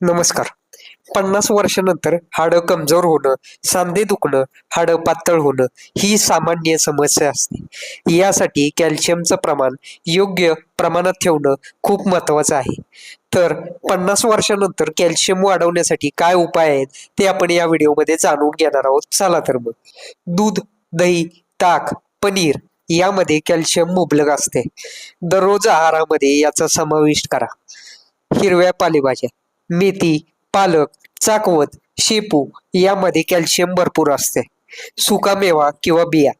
नमस्कार. पन्नास वर्षानंतर हाडं कमजोर होणं सांधे दुखणं हाडं पातळ होणं ही सामान्य समस्या असते. यासाठी कॅल्शियमचं प्रमाण योग्य प्रमाणात ठेवणं खूप महत्त्वाचं आहे. तर पन्नास वर्षानंतर कॅल्शियम वाढवण्यासाठी काय उपाय आहेत ते आपण या व्हिडिओमध्ये जाणून घेणार आहोत. चला तर मग. दूध दही ताक पनीर यामध्ये कॅल्शियम मुबलक असते. दररोज आहारामध्ये याचा समावेश करा. हिरव्या पालेभाज्या. मेथी पालक चाकवत शेपू यामध्ये कॅल्शियम भरपूर असते. सुका मेवा किंवा बिया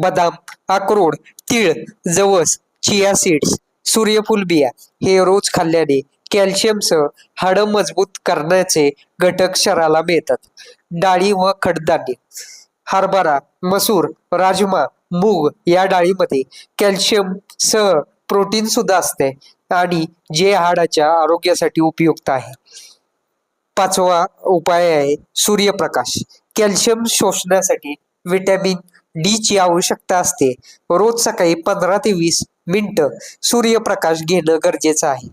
बदाम अक्रोड तीळ जवस चिया सीड्स सूर्यफूल बिया हे रोज खाल्ल्याने कॅल्शियमसह हाडं मजबूत करण्याचे घटक शरीराला मिळतात. डाळी व खडधान्य हरभरा मसूर राजमा मूग या डाळीमध्ये कॅल्शियम सह प्रोटीन सुद्धा असते. आणि जे हाडाच्या आरोग्यासाठी उपयुक्त आहे. पाचवा उपाय आहे सूर्यप्रकाश. कॅल्शियम शोषण्यासाठी व्हिटॅमिन डी ची आवश्यकता असते. रोज सकाळी पंधरा ते वीस मिनटं सूर्यप्रकाश घेणं गरजेचं आहे.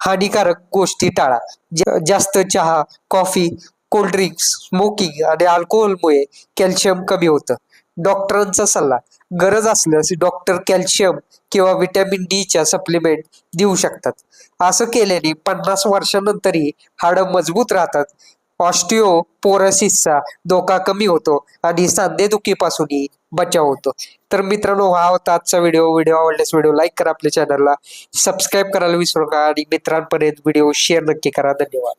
हानिकारक गोष्टी टाळा. जा- जास्त चहा कॉफी कोल्ड ड्रिंक्स स्मोकिंग आणि अल्कोहोलमुळे कॅल्शियम कमी होतं. डॉक्टरांचा सल्ला गरज असल्यास डॉक्टर कॅल्शियम किंवा व्हिटॅमिन डीच्या सप्लिमेंट देऊ शकतात. असं केल्याने पन्नास वर्षानंतरही हाडं मजबूत राहतात. ऑस्टिओपोरसिसचा धोका कमी होतो आणि सांधेदुखीपासूनही बचाव होतो. तर मित्रांनो हा होता आजचा व्हिडिओ व्हिडिओ आवडल्यास व्हिडिओ लाईक करा आपल्या चॅनलला सबस्क्राईब करायला विसरू नका आणि मित्रांपर्यंत व्हिडिओ शेअर नक्की करा. धन्यवाद.